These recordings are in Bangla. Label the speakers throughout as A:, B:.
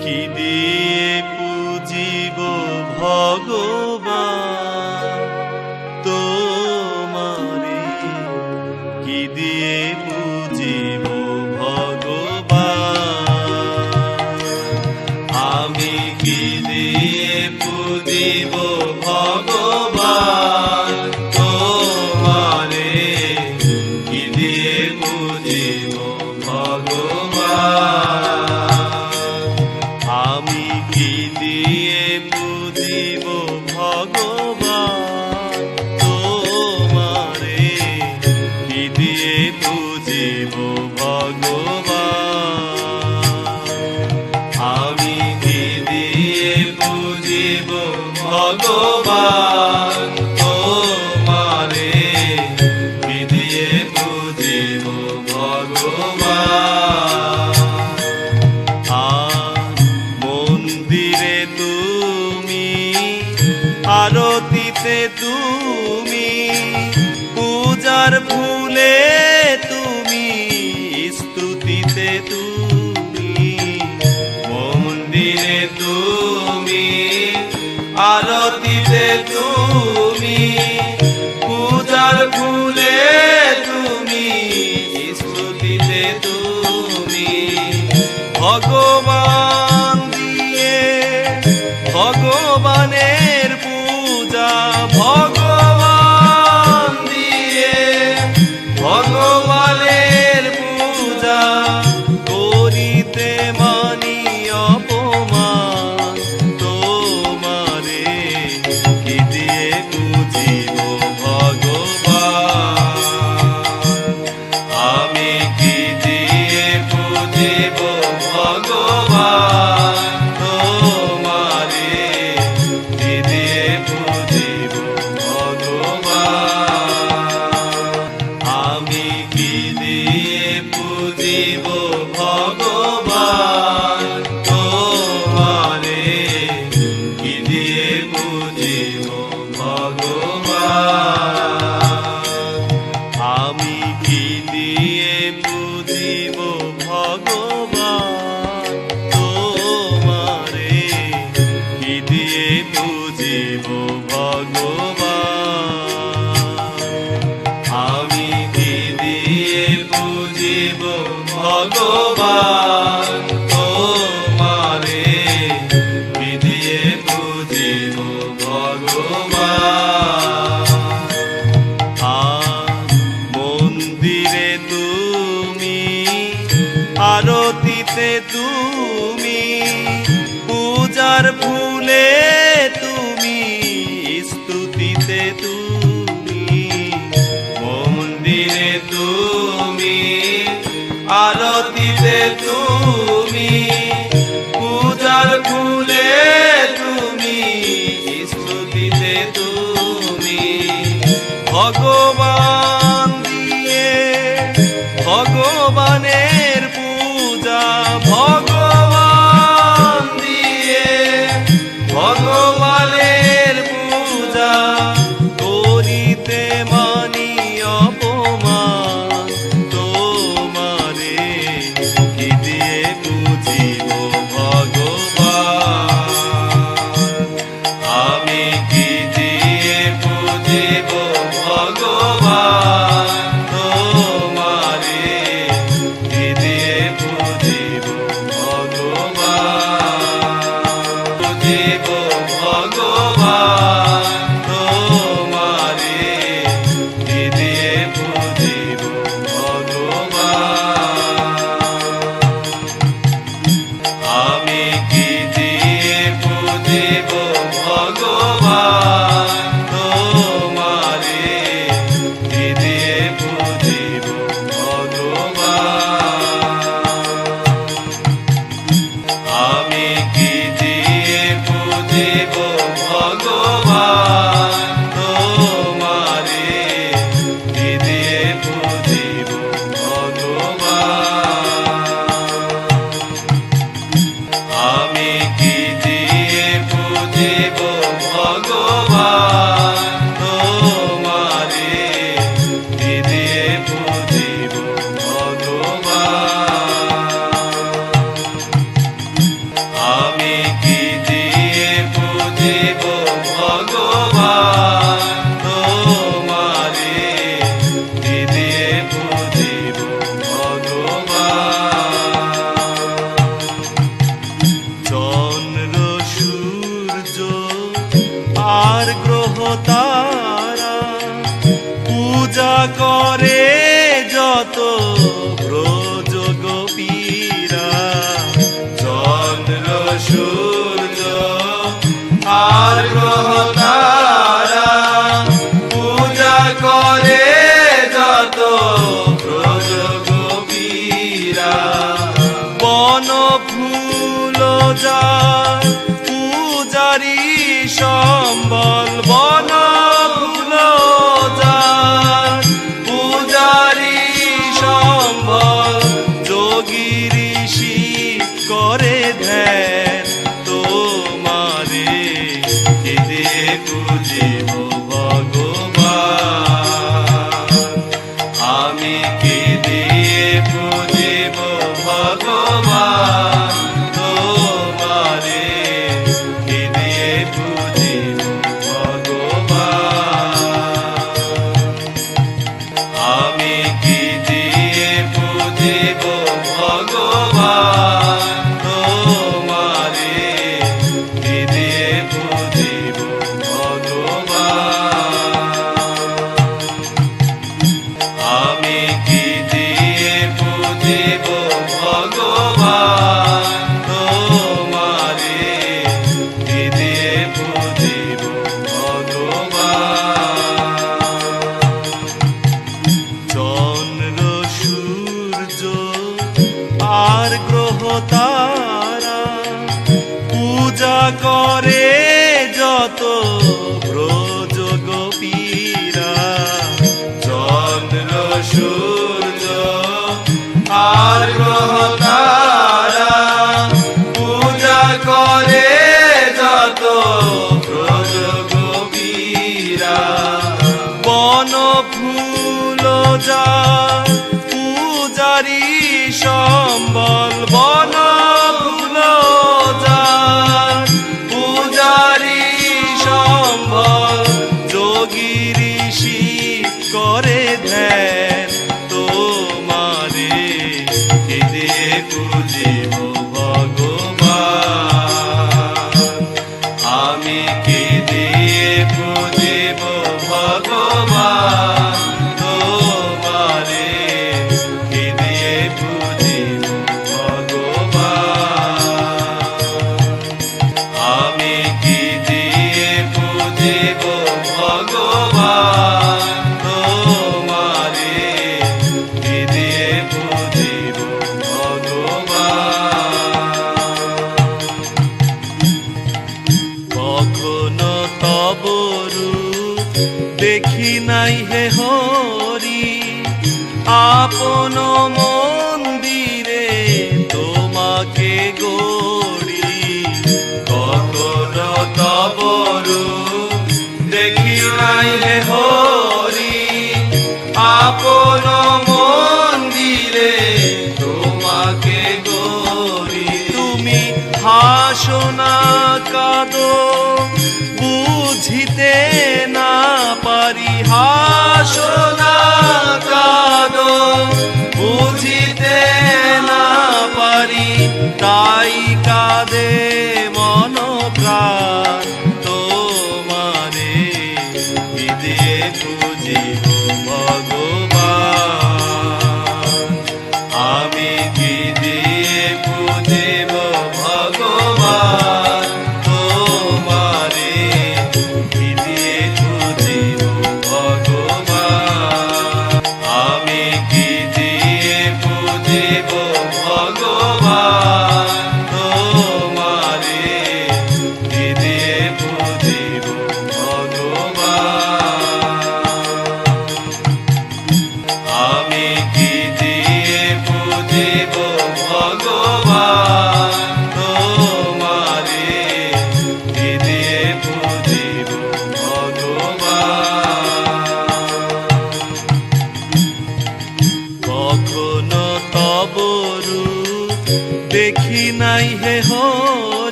A: que Deus তুমি পূজার ফুলের মন্দিরে তুমি আরতিতে তুমি পূজার ফুলে তুমি স্তুতিতে তুমি। মন্দিরে তুমি আরতিতে তুমি que গ্রহ তারা। পূজা করে যত ব্রজ গোপীরা। চন্দ্র, সূর্য, আর গ্রহ পূজা করে যত বন ফুল যা কম্বল বন ফুলো যার পূজারি সম্বল যোগী ঋষি করে ধ্যান। দেখি নাই হে হরি, আপন মন্দিরে তোমাকে গড়ি। কত তবরু দেখি নাই হে হরি, আপন মন্দিরে তোমাকে গড়ি। তুমি হাসনা কাদো বুঝিতে না পারি হাসনা বুঝিতে না পারি তাই কাদে মন প্রাণ। তোমারে খুঁজিতে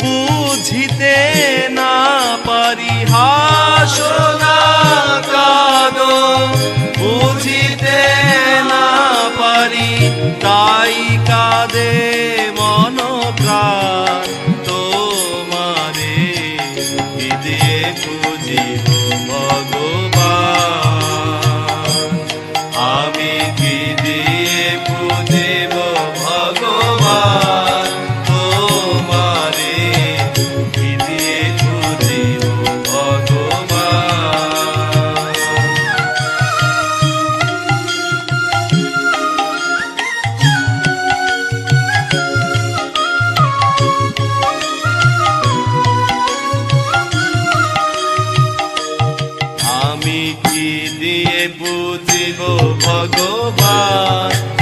A: বুঝিতে না পারি হাসো না কাদো। বুঝিতে না পারি তাই কাদে। আমি কি দিয়ে বুঝিব ভগবান?